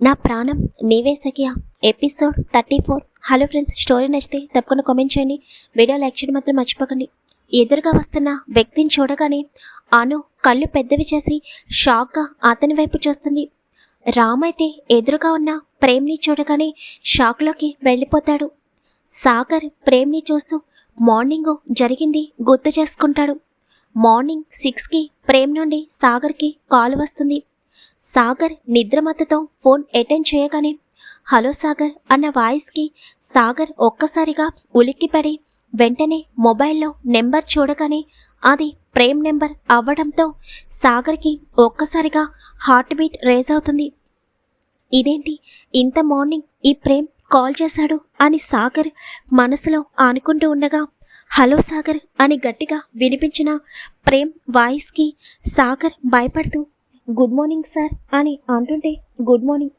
నా ప్రాణం నీవే సఖియా. Episode thirty four. Hello friends story నచ్చితే తప్పకుండా కామెంట్ చేయండి. వీడియో లైక్ చేయడం మాత్రం మర్చిపోకండి. ఎదురుగా వస్తున్న వ్యక్తిని చూడగానే అను కళ్ళు పెద్దవి చేసి షాక్గా అతని వైపు చూస్తుంది. రామ్ అయితే ఎదురుగా ఉన్న ప్రేమ్ని చూడగానే షాక్లోకి వెళ్ళిపోతాడు. సాగర్ ప్రేమ్ని చూస్తూ మార్నింగ్ జరిగింది గుర్తు చేసుకుంటాడు. మార్నింగ్ సిక్స్కి ప్రేమ్ నుండి సాగర్కి కాల్ వస్తుంది. సాగర్ నిద్రమత్తతో ఫోన్ అటెండ్ చేయగానే హలో సాగర్ అన్న వాయిస్కి సాగర్ ఒక్కసారిగా ఉలిక్కిపడి వెంటనే మొబైల్లో నెంబర్ చూడగానే అది ప్రేమ్ నెంబర్ అవ్వడంతో సాగర్కి ఒక్కసారిగా హార్ట్ బీట్ రేజ్ అవుతుంది. ఇదేంటి? ఇంత మార్నింగ్ ఈ ప్రేమ్ కాల్ చేశాడు? అని సాగర్ మనసులో అనుకుంటూ ఉండగా హలో సాగర్ అని గట్టిగా వినిపించిన ప్రేమ్ వాయిస్కి సాగర్ భయపడుతూ గుడ్ మార్నింగ్ సార్ అని అంటుంటే గుడ్ మార్నింగ్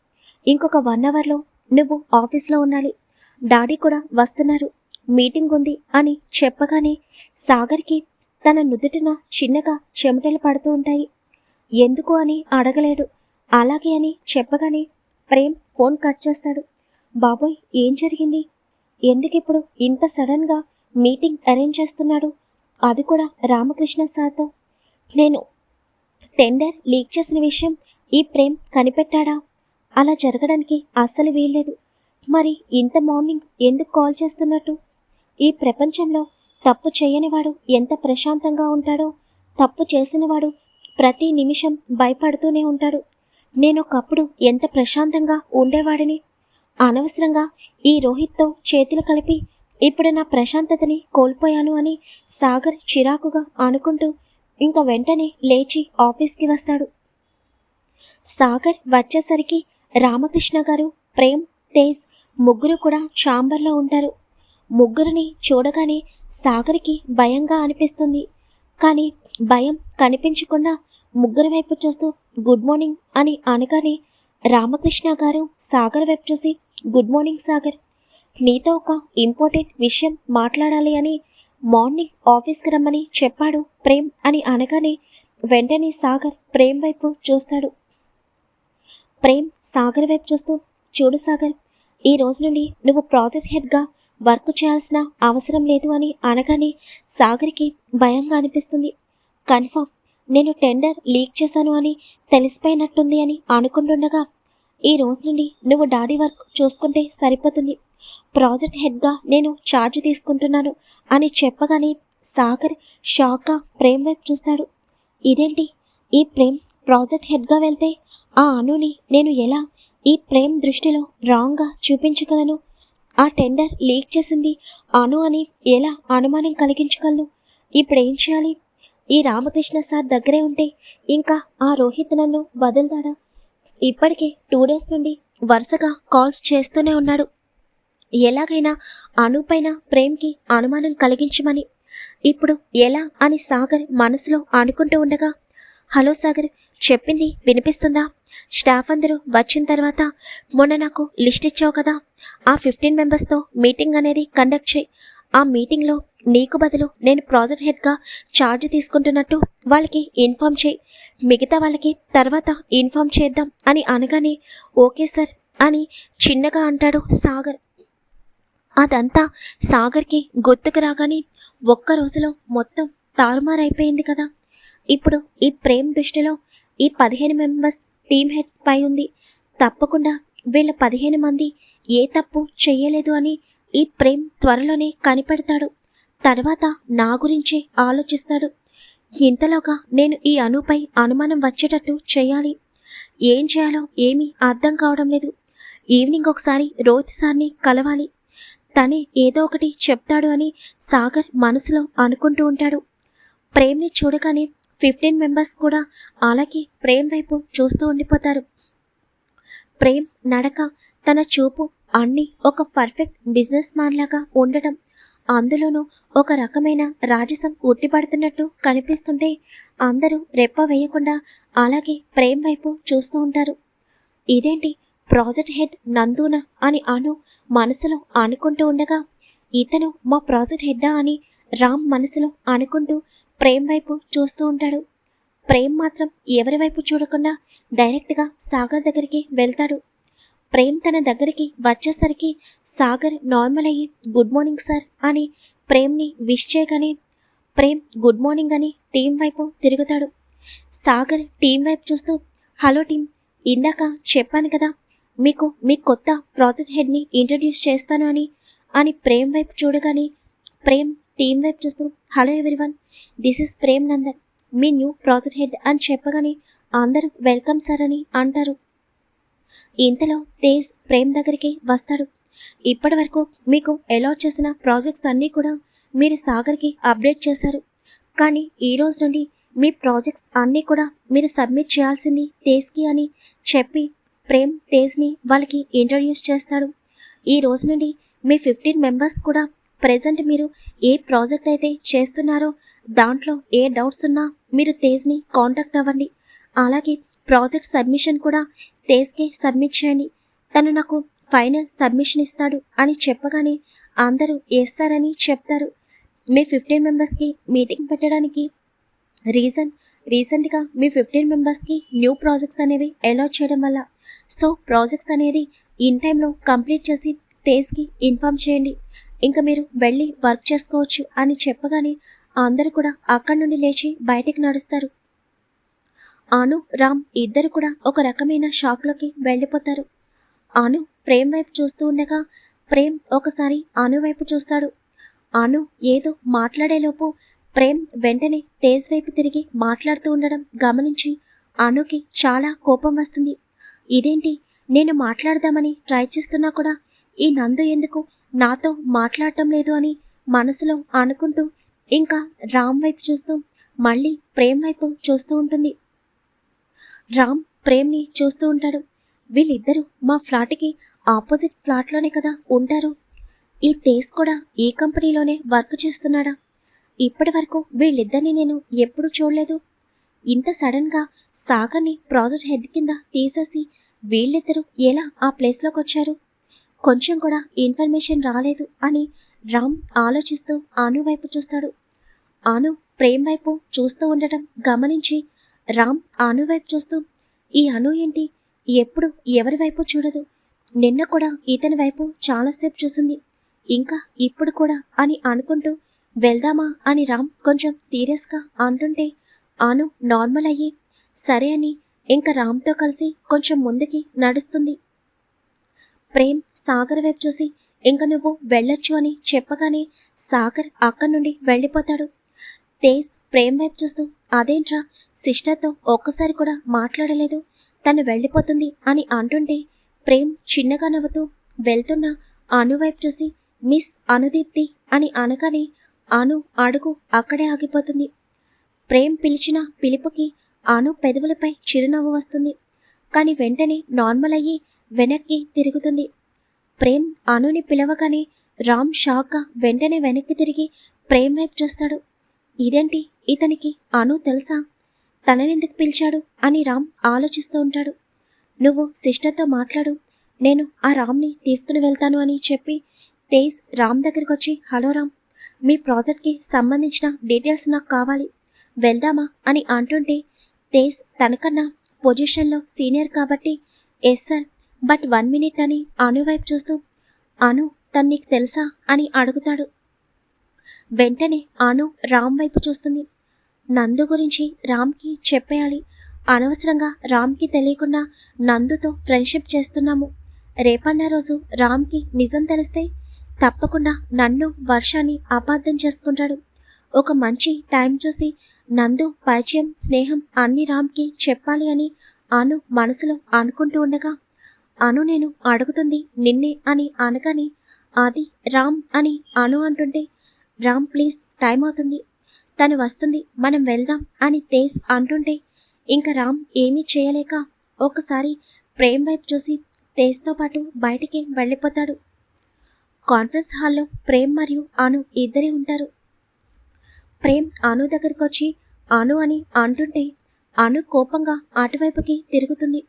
ఇంకొక వన్ అవర్లో నువ్వు ఆఫీస్లో ఉండాలి. డాడీ కూడా వస్తున్నారు. మీటింగ్ ఉంది అని చెప్పగానే సాగర్కి తన నుదుటిన చిన్నగా చెమటలు పడుతూ ఉంటాయి. ఎందుకు అని అడగలేడు. అలాగే అని చెప్పగానే ప్రేమ్ ఫోన్ కట్ చేస్తాడు. బాబోయ్ ఏం జరిగింది? ఎందుకిప్పుడు ఇంత సడన్గా మీటింగ్ అరేంజ్ చేస్తున్నాడు? అది కూడా రామకృష్ణ సార్తో. నేను టెండర్ లీక్ చేసిన విషయం ఈ ప్రేమ్ కనిపెట్టాడా? అలా జరగడానికి అస్సలు వీల్లేదు. మరి ఇంత మార్నింగ్ ఎందుకు కాల్ చేస్తున్నట్టు? ఈ ప్రపంచంలో తప్పు చేయనివాడు ఎంత ప్రశాంతంగా ఉంటాడో తప్పు చేసినవాడు ప్రతి నిమిషం భయపడుతూనే ఉంటాడు. నేను ఒకప్పుడు ఎంత ప్రశాంతంగా ఉండేవాడిని? అనవసరంగా ఈ రోహిత్తో చేతులు కలిపి ఇప్పుడు నా ప్రశాంతతని కోల్పోయాను అని సాగర్ చిరాకుగా అనుకుంటూ ఇంకా వెంటనే లేచి ఆఫీస్కి వస్తాడు. సాగర్ వచ్చేసరికి రామకృష్ణ గారు ప్రేమ్ తేజ్ ముగ్గురు కూడా ఛాంబర్లో ఉంటారు. ముగ్గురిని చూడగానే సాగర్కి భయంగా అనిపిస్తుంది. కానీ భయం కనిపించకుండా ముగ్గురు వైపు చూస్తూ గుడ్ మార్నింగ్ అని అనగానే రామకృష్ణ గారు సాగర్ వైపు చూసి గుడ్ మార్నింగ్ సాగర్ నీతో ఒక ఇంపార్టెంట్ విషయం మాట్లాడాలి అని మార్నింగ్ ఆఫీస్కి రమ్మని చెప్పాడు ప్రేమ్ అని అనగానే వెంటనే సాగర్ ప్రేమ్ వైపు చూస్తాడు. ప్రేమ్ సాగర్ వైపు చూస్తూ చూడు సాగర్ ఈ రోజు నుండి నువ్వు ప్రాజెక్ట్ హెడ్గా వర్క్ చేయాల్సిన అవసరం లేదు అని అనగానే సాగర్కి భయంగా అనిపిస్తుంది. కన్ఫర్మ్ నేను టెండర్ లీక్ చేశాను అని తెలిసిపోయినట్టుంది అని అనుకుంటుండగా ఈ రోజు నుండి నువ్వు డాడీ వర్క్ చూసుకుంటే సరిపోతుంది. ప్రాజెక్ట్ హెడ్గా నేను ఛార్జ్ తీసుకుంటున్నాను అని చెప్పగానే సాగర్ షాక్గా ప్రేమ్ వైపు చూస్తాడు. ఇదేంటి? ఈ ప్రేమ్ ప్రాజెక్ట్ హెడ్గా వెళ్తే ఆ అనుని నేను ఎలా ఈ ప్రేమ్ దృష్టిలో రాంగ్గా చూపించగలను? ఆ టెండర్ లీక్ చేసింది అను అని ఎలా అనుమానం కలిగించగలను? ఇప్పుడు ఏం చేయాలి? ఈ రామకృష్ణ సార్ దగ్గరే ఉంటే ఇంకా ఆ రోహిత్ నన్ను వదులుతాడా? ఇప్పటికే టూ డేస్ నుండి వరుసగా కాల్స్ చేస్తూనే ఉన్నాడు. ఎలాగైనా అనుపైన ప్రేమ్కి అనుమానం కలిగించమని. ఇప్పుడు ఎలా అని సాగర్ మనసులో అనుకుంటూ ఉండగా హలో సాగర్ చెప్పింది వినిపిస్తుందా? స్టాఫ్ అందరూ వచ్చిన తర్వాత మొన్న నాకు లిస్ట్ ఇచ్చావు కదా. ఆ ఫిఫ్టీన్ మెంబర్స్తో మీటింగ్ అనేది కండక్ట్ చేయి. ఆ మీటింగ్లో నీకు బదులు నేను ప్రాజెక్ట్ హెడ్గా ఛార్జ్ తీసుకుంటున్నట్టు వాళ్ళకి ఇన్ఫామ్ చేయి. మిగతా వాళ్ళకి తర్వాత ఇన్ఫామ్ చేద్దాం అని అనగానే ఓకే సార్ అని చిన్నగా అంటాడు సాగర్. అదంతా సాగర్కి గుర్తుకు రాగానే ఒక్క రోజులో మొత్తం తారుమారైపోయింది కదా. ఇప్పుడు ఈ ప్రేమ్ దృష్టిలో ఈ పదిహేను మెంబర్స్ టీమ్ హెడ్స్ పై ఉంది. తప్పకుండా వీళ్ళ పదిహేను మంది ఏ తప్పు చెయ్యలేదు అని ఈ ప్రేమ్ త్వరలోనే కనిపెడతాడు. తర్వాత నా గురించే ఆలోచిస్తాడు. ఇంతలోగా నేను ఈ అనుపై అనుమానం వచ్చేటట్టు చేయాలి. ఏం చేయాలో ఏమీ అర్థం కావడం లేదు. ఈవినింగ్ ఒకసారి రోహిత్ సార్ని కలవాలి. తనే ఏదో ఒకటి చెప్తాడు అని సాగర్ మనసులో అనుకుంటూ ఉంటాడు. ప్రేమ్ని చూడగానే ఫిఫ్టీన్ మెంబర్స్ కూడా అలాగే ప్రేమ్ వైపు చూస్తూ ఉండిపోతారు. ప్రేమ్ నడక తన చూపు అన్ని ఒక పర్ఫెక్ట్ బిజినెస్ మ్యాన్ లాగా ఉండటం. అందులోనూ ఒక రకమైన రాజసం ఉట్టిపడుతున్నట్టు కనిపిస్తుంటే అందరూ రెప్ప వేయకుండా అలాగే ప్రేమ్ వైపు చూస్తూ ఉంటారు. ఇదేంటి? ప్రాజెక్ట్ హెడ్ నందూనా అని అను మనసులో అనుకుంటూ ఉండగా ఇతను మా ప్రాజెక్ట్ హెడ్డా అని రామ్ మనసులో అనుకుంటూ ప్రేమ్ వైపు చూస్తూ ఉంటాడు. ప్రేమ్ మాత్రం ఎవరి వైపు చూడకుండా డైరెక్ట్గా సాగర్ దగ్గరికి వెళ్తాడు. ప్రేమ్ తన దగ్గరికి వచ్చేసరికి సాగర్ నార్మల్ అయ్యి గుడ్ మార్నింగ్ సార్ అని ప్రేమ్ని విష్ చేయగానే ప్రేమ్ గుడ్ మార్నింగ్ అని టీం వైపు తిరుగుతాడు. సాగర్ టీం వైపు చూస్తూ హలో టీం ఇందాక చెప్పాను కదా మీకు మీ కొత్త ప్రాజెక్ట్ హెడ్ని ఇంట్రడ్యూస్ చేస్తాను అని అని ప్రేమ్ వైపు చూడగానే ప్రేమ్ టీం వైపు చూస్తూ hello everyone this is Prem Nandan me new project head అని చెప్పగానే అందరూ వెల్కమ్ సార్ అని అంటారు. ఇంతలో తేజ్ ప్రేమ్ దగ్గరికి వస్తాడు. ఇప్పటి వరకు మీకు అలాట్ చేసిన ప్రాజెక్ట్స్ అన్నీ కూడా మీరు సాగర్కి అప్డేట్ చేశారు. కానీ ఈ రోజు నుండి మీ ప్రాజెక్ట్స్ అన్నీ కూడా మీరు సబ్మిట్ చేయాల్సింది తేజ్కి అని చెప్పి ప్రేమ్ తేజ్ని వాళ్ళకి ఇంట్రడ్యూస్ చేస్తాడు. ఈ రోజు నుండి మీ ఫిఫ్టీన్ మెంబర్స్ కూడా ప్రజెంట్ మీరు ఏ ప్రాజెక్ట్ అయితే చేస్తున్నారో దాంట్లో ఏ డౌట్స్ ఉన్నా మీరు తేజ్ని కాంటాక్ట్ అవ్వండి. అలాగే ప్రాజెక్ట్ సబ్మిషన్ కూడా తేజ్కే సబ్మిట్ చేయండి. తను నాకు ఫైనల్ సబ్మిషన్ ఇస్తాడు అని చెప్పగానే అందరూ వేస్తారని చెప్తారు. మీ ఫిఫ్టీన్ మెంబర్స్కి మీటింగ్ పెట్టడానికి రీజన్ రీసెంట్గా మీ ఫిఫ్టీన్ మెంబర్స్కి న్యూ ప్రాజెక్ట్స్ అనేవి అలాట్ చేయడం వల్ల. సో ప్రాజెక్ట్స్ అనేది ఇన్ టైంలో కంప్లీట్ చేసి తేజ్కి ఇన్ఫామ్ చేయండి. ఇంకా మీరు వెళ్ళి వర్క్ చేసుకోవచ్చు అని చెప్పగానే అందరూ కూడా అక్కడి నుండి లేచి బయటికి నడుస్తారు. అను రామ్ ఇద్దరు కూడా ఒక రకమైన షాక్లోకి వెళ్ళిపోతారు. అను ప్రేమ్ వైపు చూస్తూ ఉండగా ప్రేమ్ ఒకసారి అను వైపు చూస్తాడు. అను ఏదో మాట్లాడేలోపు ప్రేమ్ వెంటనే తేజ్ వైపు తిరిగి మాట్లాడుతూ ఉండడం గమనించి అనుకి చాలా కోపం వస్తుంది. ఇదేంటి? నేను మాట్లాడదామని ట్రై చేస్తున్నా కూడా ఈ నందు ఎందుకు నాతో మాట్లాడటం లేదు అని మనసులో అనుకుంటూ ఇంకా రామ్ వైపు చూస్తూ మళ్ళీ ప్రేమ్ వైపు చూస్తూ ఉంటుంది. రామ్ ప్రేమ్ని చూస్తూ ఉంటాడు. వీళ్ళిద్దరూ మా ఫ్లాట్కి ఆపోజిట్ ఫ్లాట్లోనే కదా ఉంటారు. ఈ తేజ్ కూడా ఈ కంపెనీలోనే వర్క్ చేస్తున్నాడా? ఇప్పటి వరకు వీళ్ళిద్దరిని నేను ఎప్పుడు చూడలేదు. ఇంత సడన్గా సాగర్ని ప్రాజెక్ట్ హెడ్ కింద తీసేసి వీళ్ళిద్దరూ ఎలా ఆ ప్లేస్లోకి వచ్చారు? కొంచెం కూడా ఇన్ఫర్మేషన్ రాలేదు అని రామ్ ఆలోచిస్తూ అను వైపు చూస్తాడు. అను ప్రేమ్ వైపు చూస్తూ ఉండటం గమనించి రామ్ అను వైపు చూస్తూ ఈ అను ఏంటి? ఎప్పుడు ఎవరి వైపు చూడదు? నిన్న కూడా ఇతని వైపు చాలాసేపు చూసింది. ఇంకా ఇప్పుడు కూడా అని అనుకుంటూ వెళ్దామా అని రామ్ కొంచెం సీరియస్గా అంటుంటే అను నార్మల్ అయ్యి సరే అని ఇంకా రామ్తో కలిసి కొంచెం ముందుకి నడుస్తుంది. ప్రేమ్ సాగర్ వైపు చూసి ఇంక నువ్వు వెళ్ళొచ్చు అని చెప్పగానే సాగర్ అక్కడి నుండి వెళ్ళిపోతాడు. తేజ్ ప్రేమ్ వైపు చూస్తూ అదేంట్రా సిస్టర్తో ఒక్కసారి కూడా మాట్లాడలేదు తను వెళ్ళిపోతుంది అని అంటుంటే ప్రేమ్ చిన్నగా నవ్వుతూ వెళ్తున్న అను వైపు చూసి మిస్ అనుదీప్తి అని అనగానే అను అడుగు అక్కడే ఆగిపోతుంది. ప్రేమ్ పిలిచిన పిలుపుకి అను పెదవులపై చిరునవ్వు వస్తుంది. కానీ వెంటనే నార్మల్ అయ్యి వెనక్కి తిరుగుతుంది. ప్రేమ్ అనుని పిలవగానే రామ్ షాక్గా వెంటనే వెనక్కి తిరిగి ప్రేమ్ వైపు చూస్తాడు. ఇదేంటి ఇతనికి అను తెలుసా? తననెందుకు పిలిచాడు అని రామ్ ఆలోచిస్తూ ఉంటాడు. నువ్వు సిస్టర్తో మాట్లాడు. నేను ఆ రామ్ని తీసుకుని వెళ్తాను అని చెప్పి తేజ్ రామ్ దగ్గరికి వచ్చి హలో రామ్ మీ ప్రాజెక్ట్కి సంబంధించిన డీటెయిల్స్ నాకు కావాలి. వెళ్దామా అని అంటుంటే తేజ్ తనకన్నా పొజిషన్లో సీనియర్ కాబట్టి yes sir but one minute అని అను వైపు చూస్తూ అను తను నీకు తెలుసా అని అడుగుతాడు. వెంటనే అను రామ్ వైపు చూస్తుంది. నందు గురించి రామ్కి చెప్పేయాలి. అనవసరంగా రామ్కి తెలియకుండా నందుతో ఫ్రెండ్షిప్ చేస్తున్నాము. రేపన్న రోజు రామ్కి నిజం తెలిస్తే తప్పకుండా నన్ను వర్షాన్ని అపార్థం చేసుకుంటాడు. ఒక మంచి టైం చూసి నందు పరిచయం స్నేహం అన్ని రామ్కి చెప్పాలి అని అను మనసులో అనుకుంటూ ఉండగా అను నేను అడుగుతుంది నిన్నే అని అనగానే అది రామ్ అని అను అంటుంటే రామ్ ప్లీజ్ టైం అవుతుంది. తను వస్తుంది మనం వెళ్దాం అని తేజ్ అంటుంటే ఇంకా రామ్ ఏమీ చేయలేక ఒకసారి ప్రేమ్ వైపు చూసి తేజ్తో పాటు బయటికి వెళ్ళిపోతాడు. కాన్ఫరెన్స్ హాల్లో ప్రేమ్ మరియు అను ఇద్దరే ఉంటారు. ప్రేమ్ అను దగ్గరికి వచ్చి అను అని అంటుంటే అను కోపంగా అటువైపుకి తిరుగుతుంది.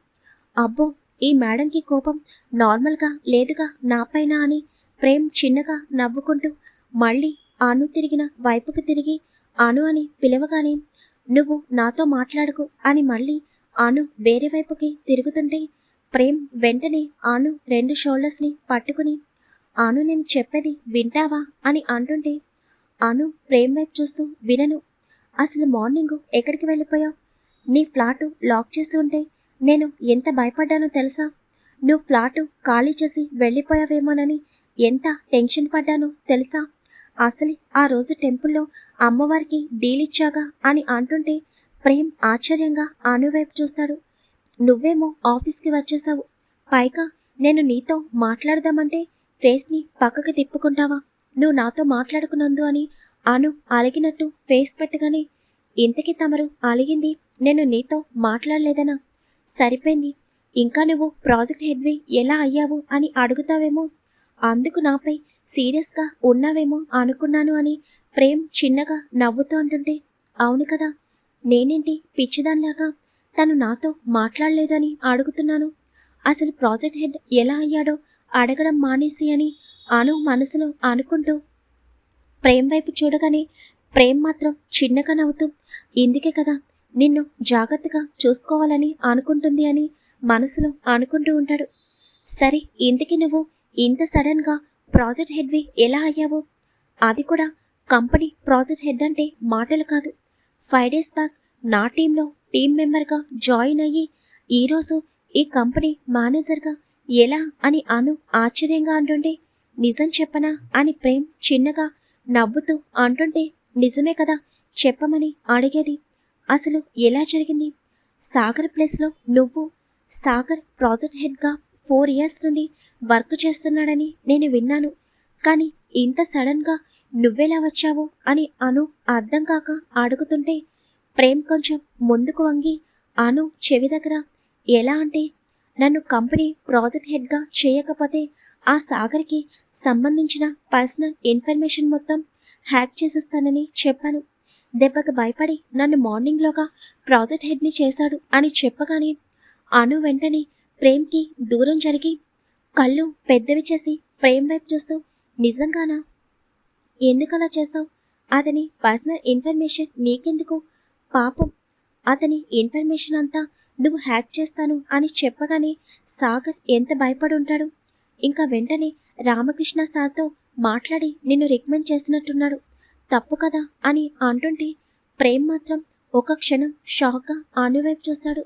అబ్బో ఈ మేడంకి కోపం నార్మల్గా లేదుగా నాపైన అని ప్రేమ్ చిన్నగా నవ్వుకుంటూ మళ్ళీ అను తిరిగిన వైపుకి తిరిగి అను అని పిలవగానే నువ్వు నాతో మాట్లాడకు అని మళ్ళీ అను వేరే వైపుకి తిరుగుతుంటే ప్రేమ్ వెంటనే ఆను రెండు షోల్డర్స్ని పట్టుకుని అను నేను చెప్పేది వింటావా అని అంటుంటే అను ప్రేమ్ వైపు చూస్తూ వినను. అసలు మార్నింగ్ ఎక్కడికి వెళ్ళిపోయావు? నీ ఫ్లాటు లాక్ చేసి ఉంటే నేను ఎంత భయపడ్డానో తెలుసా? నువ్వు ఫ్లాటు ఖాళీ చేసి వెళ్ళిపోయావేమోనని ఎంత టెన్షన్ పడ్డానో తెలుసా? అసలు ఆ రోజు టెంపుల్లో అమ్మవారికి డీల్ ఇచ్చాగా అని అంటుంటే ప్రేమ్ ఆశ్చర్యంగా అనువైపు చూస్తాడు. నువ్వేమో ఆఫీస్కి వచ్చేసావు. పైగా నేను నీతో మాట్లాడదామంటే ఫేస్ని పక్కకి తిప్పుకుంటావా? నువ్వు నాతో మాట్లాడుకున్నందు అని అను అలిగినట్టు ఫేస్ పెట్టగానే ఇంతకీ తమరు అలిగింది? నేను నీతో మాట్లాడలేదనా? సరిపోయింది. ఇంకా నువ్వు ప్రాజెక్ట్ హెడ్వి ఎలా అయ్యావు అని అడుగుతావేమో? అందుకు నాపై సీరియస్గా ఉన్నావేమో అనుకున్నాను అని ప్రేమ్ చిన్నగా నవ్వుతూ అంటుంటే అవును కదా నేనేంటి పిచ్చిదానిలాగా తను నాతో మాట్లాడలేదని అడుగుతున్నాను? అసలు ప్రాజెక్ట్ హెడ్ ఎలా అయ్యాడో అడగడం మానేసి అని అను మనసులో అనుకుంటూ ప్రేమ్ వైపు చూడగానే ప్రేమ్ మాత్రం చిన్నగా నవ్వుతూ ఇందుకే కదా నిన్ను జాగ్రత్తగా చూసుకోవాలని అనుకుంటుంది అని మనసులో అనుకుంటూ ఉంటాడు. సరే ఇంటికి నువ్వు ఇంత సడన్గా ప్రాజెక్ట్ హెడ్వి ఎలా అయ్యావు? అది కూడా కంపెనీ ప్రాజెక్ట్ హెడ్ అంటే మాటలు కాదు. ఫైవ్ డేస్ బ్యాక్ నా టీంలో టీం మెంబర్గా జాయిన్ అయ్యి ఈరోజు ఈ కంపెనీ మేనేజర్గా ఎలా అని అను ఆశ్చర్యంగా అంటుంటే నిజం చెప్పనా అని ప్రేమ్ చిన్నగా నవ్వుతూ అంటుంటే నిజమే కదా చెప్పమని అడిగేది. అసలు ఎలా జరిగింది? సాగర్ ప్లేస్లో నువ్వు సాగర్ ప్రాజెక్ట్ హెడ్గా ఫోర్ ఇయర్స్ నుండి వర్క్ చేస్తున్నాడని నేను విన్నాను. కానీ ఇంత సడన్గా నువ్వెలా వచ్చావు అని అను అర్థం కాక అడుగుతుంటే ప్రేమ్ కొంచెం ముందుకు వంగి అను చెవి దగ్గర ఎలా అంటే నన్ను కంపెనీ ప్రాజెక్ట్ హెడ్గా చేయకపోతే ఆ సాగర్కి సంబంధించిన పర్సనల్ ఇన్ఫర్మేషన్ మొత్తం హ్యాక్ చేసేస్తానని చెప్పాను. దెబ్బకు భయపడి నన్ను మార్నింగ్లోగా ప్రాజెక్ట్ హెడ్ని చేశాడు అని చెప్పగానే అను వెంటనే ప్రేమ్కి దూరం జరిగి కళ్ళు పెద్దవి చేసి ప్రేమ్ వైపు చూస్తూ నిజంగానా? ఎందుకలా చేశావు? అతని పర్సనల్ ఇన్ఫర్మేషన్ నీకెందుకు? పాపం. అతని ఇన్ఫర్మేషన్ అంతా నువ్వు హ్యాక్ చేస్తాను అని చెప్పగానే సాగర్ ఎంత భయపడి ఉంటాడు? ఇంకా వెంటనే రామకృష్ణ సార్తో మాట్లాడి నిన్ను రికమెండ్ చేసినట్టున్నాడు. తప్పు కదా అని అంటుంటే ప్రేమ్ మాత్రం ఒక క్షణం షాక్గా అను వైపు చూస్తాడు.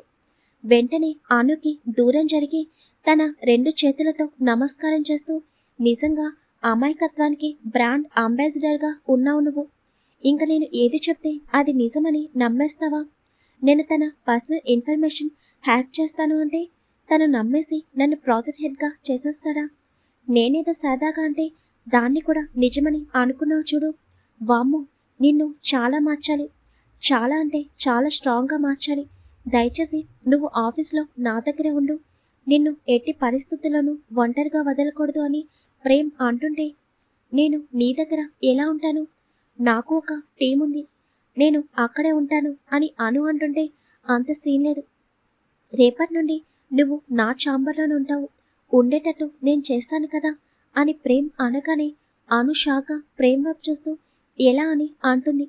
వెంటనే అనుకి దూరం జరిగి తన రెండు చేతులతో నమస్కారం చేస్తూ నిజంగా అమాయకత్వానికి బ్రాండ్ అంబాసిడర్గా ఉన్నావు నువ్వు. ఇంక నేను ఏది చెప్తే అది నిజమని నమ్మేస్తావా? నేను తన పర్సనల్ ఇన్ఫర్మేషన్ హ్యాక్ చేస్తాను అంటే తను నమ్మేసి నన్ను ప్రాజెక్ట్ హెడ్గా చేసేస్తాడా? నేనేదో సాదాగా అంటే దాన్ని కూడా నిజమని అనుకున్నావు చూడు. వామ్మో నిన్ను చాలా మార్చాలి. చాలా అంటే చాలా స్ట్రాంగ్గా మార్చాలి. దయచేసి నువ్వు ఆఫీస్లో నా దగ్గరే ఉండు. నిన్ను ఎట్టి పరిస్థితుల్లోనూ ఒంటరిగా వదలకూడదు అని ప్రేమ్ అంటుంటే నేను నీ దగ్గర ఎలా ఉంటాను? నాకు ఒక టీం ఉంది నేను అక్కడే ఉంటాను అని అను అంటుంటే అంత సీన్ లేదు. రేపటి నుండి నువ్వు నా ఛాంబర్లోనే ఉంటావు. ఉండేటట్టు నేను చేస్తాను కదా అని ప్రేమ్ అనగానే అను షాగా ప్రేమ్ వైపు చూస్తూ ఎలా అని అంటుంది.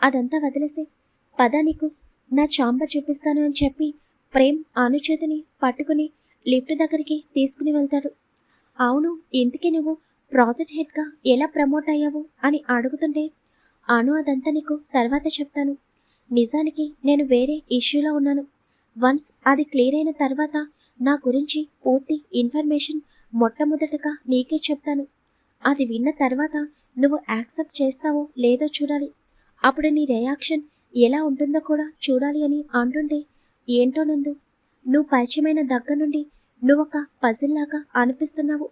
అదంతా వదిలేసి. పద నీకు నా ఛాంబర్ చూపిస్తాను అని చెప్పి ప్రేమ్ అను చేతిని పట్టుకుని లిఫ్ట్ దగ్గరికి తీసుకుని వెళ్తాడు. అవును ఇంటికి నువ్వు ప్రాజెక్ట్ హెడ్గా ఎలా ప్రమోట్ అయ్యావు అని అడుగుతుంటే అను అదంతా నీకు తర్వాత చెప్తాను. నిజానికి నేను వేరే ఇష్యూలో ఉన్నాను. వన్స్ అది క్లియర్ అయిన తర్వాత నా గురించి పూర్తి ఇన్ఫర్మేషన్ మొట్టమొదటగా నీకే చెప్తాను. అది విన్న తర్వాత నువ్వు యాక్సెప్ట్ చేస్తావో లేదో చూడాలి. అప్పుడు నీ రియాక్షన్ ఎలా ఉంటుందో కూడా చూడాలి అని అంటుంటే ఏంటో నందు? నువ్వు పరిచయమైన దగ్గర నుండి నువ్వు ఒక పజిల్లాగా అనిపిస్తున్నావు.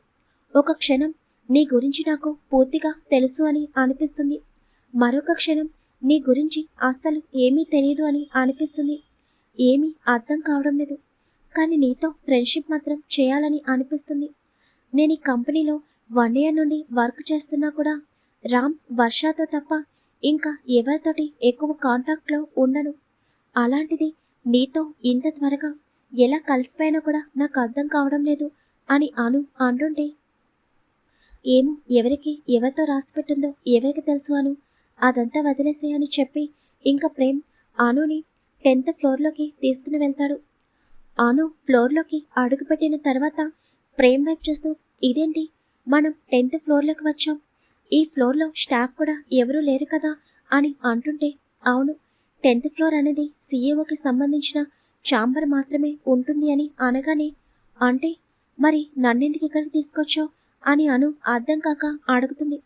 ఒక క్షణం నీ గురించి నాకు పూర్తిగా తెలుసు అని అనిపిస్తుంది. మరొక క్షణం నీ గురించి అస్సలు ఏమీ తెలియదు అని అనిపిస్తుంది. ఏమీ అర్థం కావడం లేదు. కానీ నీతో ఫ్రెండ్షిప్ మాత్రం చేయాలని అనిపిస్తుంది. నేను ఈ కంపెనీలో వన్ ఇయర్ నుండి వర్క్ చేస్తున్నా కూడా రామ్ వర్షాతో తప్ప ఇంకా ఎవరితోటి ఎక్కువ కాంటాక్ట్లో ఉండను. అలాంటిది నీతో ఇంత త్వరగా ఎలా కలిసిపోయినా కూడా నాకు అర్థం కావడం లేదు అని అను అంటుంటే ఏమో ఎవరికి ఎవరితో రాసిపెట్టిందో ఎవరికి తెలుసు అను అదంతా వదిలేసే అని చెప్పి ఇంకా ప్రేమ్ ఆనుని టెన్త్ ఫ్లోర్లోకి తీసుకుని వెళ్తాడు. ఆను ఫ్లోర్లోకి అడుగుపెట్టిన తర్వాత ప్రేమ్ వైపు చూస్తూ ఇదేంటి? మనం టెన్త్ ఫ్లోర్లోకి వచ్చాం. ఈ ఫ్లోర్లో స్టాఫ్ కూడా ఎవరూ లేరు కదా? అని అంటుంటే అవును టెన్త్ ఫ్లోర్ అనేది సీఈఓకి సంబంధించిన ఛాంబర్ మాత్రమే ఉంటుంది అని అనగానే అంటే మరి నన్నెందుకు ఇక్కడికి తీసుకొచ్చావు? అని అను అర్థం కాక అడుగుతుంది.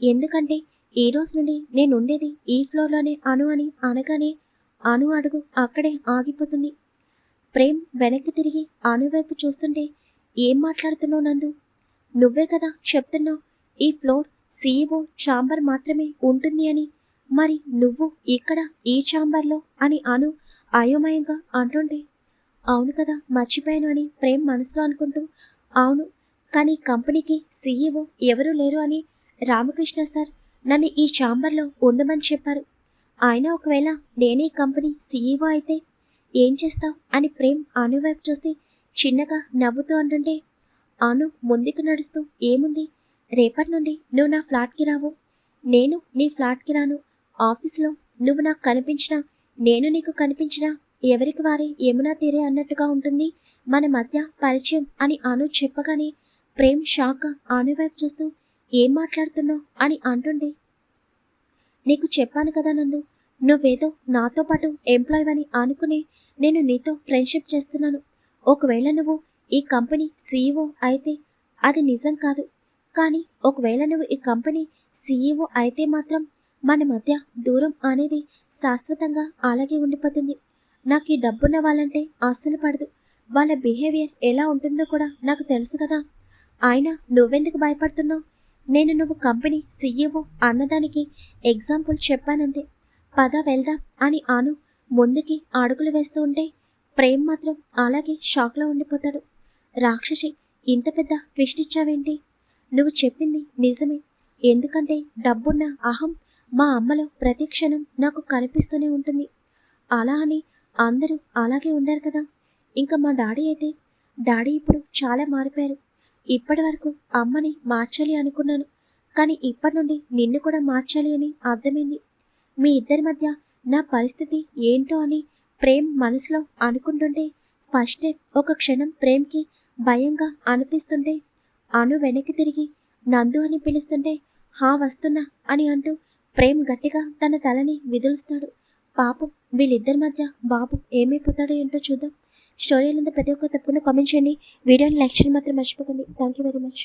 ఎందుకంటే ఈ రోజు నుండి నేను ఉండేది ఈ ఫ్లోర్లోనే అను అని అనగానే అను అడుగు అక్కడే ఆగిపోతుంది. ప్రేమ్ వెనక్కి తిరిగి అను వైపు చూస్తుంటే ఏం మాట్లాడుతున్నావు నందు? నువ్వే కదా చెప్తున్నావు ఈ ఫ్లోర్ సీఈఓ ఛాంబర్ మాత్రమే ఉంటుంది అని. మరి నువ్వు ఇక్కడ ఈ ఛాంబర్లో అని అను అయోమయంగా అంటుండే అవును కదా మర్చిపోయాను అని ప్రేమ్ మనసులో అనుకుంటూ అవును కానీ కంపెనీకి సీఈఓ ఎవరూ లేరు అని రామకృష్ణ సార్ నన్ను ఈ ఛాంబర్లో ఉండమని చెప్పారు. ఆయన ఒకవేళ నేనే ఈ కంపెనీ సీఈఓ అయితే ఏం చేస్తావు? అని ప్రేమ్ అను వైపు చూసి చిన్నగా నవ్వుతూ అంటుంటే అను ముందుకు నడుస్తూ ఏముంది? రేపటి నుండి నువ్వు నా ఫ్లాట్కి రావు. నేను నీ ఫ్లాట్కి రాను. ఆఫీస్లో నువ్వు నాకు కనిపించినా నేను నీకు కనిపించినా ఎవరికి వారే ఏమునా తీరే అన్నట్టుగా ఉంటుంది మన మధ్య పరిచయం అని అను చెప్పగానే ప్రేమ్ షాక్ ఆను వైపు చూస్తూ ఏం మాట్లాడుతున్నావు? అని అంటుండే. నీకు చెప్పాను కదా నందు నువ్వేదో నాతో పాటు ఎంప్లాయ్ అని అనుకుని నేను నీతో ఫ్రెండ్షిప్ చేస్తున్నాను. ఒకవేళ నువ్వు ఈ కంపెనీ సీఈఓ అయితే అది నిజం కాదు. కానీ ఒకవేళ నువ్వు ఈ కంపెనీ సీఈఓ అయితే మాత్రం మన మధ్య దూరం అనేది శాశ్వతంగా అలాగే ఉండిపోతుంది. నాకు ఈ డబ్బున్న వాళ్ళంటే ఆస్తులు పడదు. వాళ్ళ బిహేవియర్ ఎలా ఉంటుందో కూడా నాకు తెలుసు కదా. అయినా నువ్వెందుకు భయపడుతున్నావు? నేను నువ్వు కంపెనీ సీఈఓ అన్నదానికి ఎగ్జాంపుల్ చెప్పానంతే పద వెళ్దాం అని అను ముందుకి అడుగులు వేస్తూ ఉంటే ప్రేమ్ మాత్రం అలాగే షాక్లో ఉండిపోతాడు. రాక్షసి ఇంత పెద్ద ట్విస్ట్ ఇచ్చావేంటి? నువ్వు చెప్పింది నిజమే. ఎందుకంటే డబ్బున్న అహం మా అమ్మలో ప్రతి క్షణం నాకు కనిపిస్తూనే ఉంటుంది. అలా అని అందరూ అలాగే ఉండరు కదా. ఇంకా మా డాడీ అయితే డాడీ ఇప్పుడు చాలా మారిపోయారు. ఇప్పటి వరకు అమ్మని మార్చాలి అనుకున్నాను. కానీ ఇప్పటి నుండి నిన్ను కూడా మార్చాలి అని అర్థమైంది. మీ ఇద్దరి మధ్య నా పరిస్థితి ఏంటో అని ప్రేమ్ మనసులో అనుకుంటుంటే ఫస్ట్ ఒక క్షణం ప్రేమ్కి భయంగా అనిపిస్తుంటే అను వెనక్కి తిరిగి నందు అని పిలుస్తుంటే హా వస్తున్నా అని అంటూ ప్రేమ్ గట్టిగా తన తలని విదులుస్తాడు. పాపం వీళ్ళిద్దరి మధ్య బాబు ఏమైపోతాడో ఏంటో చూద్దాం. స్టోరీ ప్రతి ఒక్క తప్పకుండా కామెంట్ చేయండి. వీడియోని లైక్ చేయడం మాత్రం మర్చిపోకండి. Thank you very much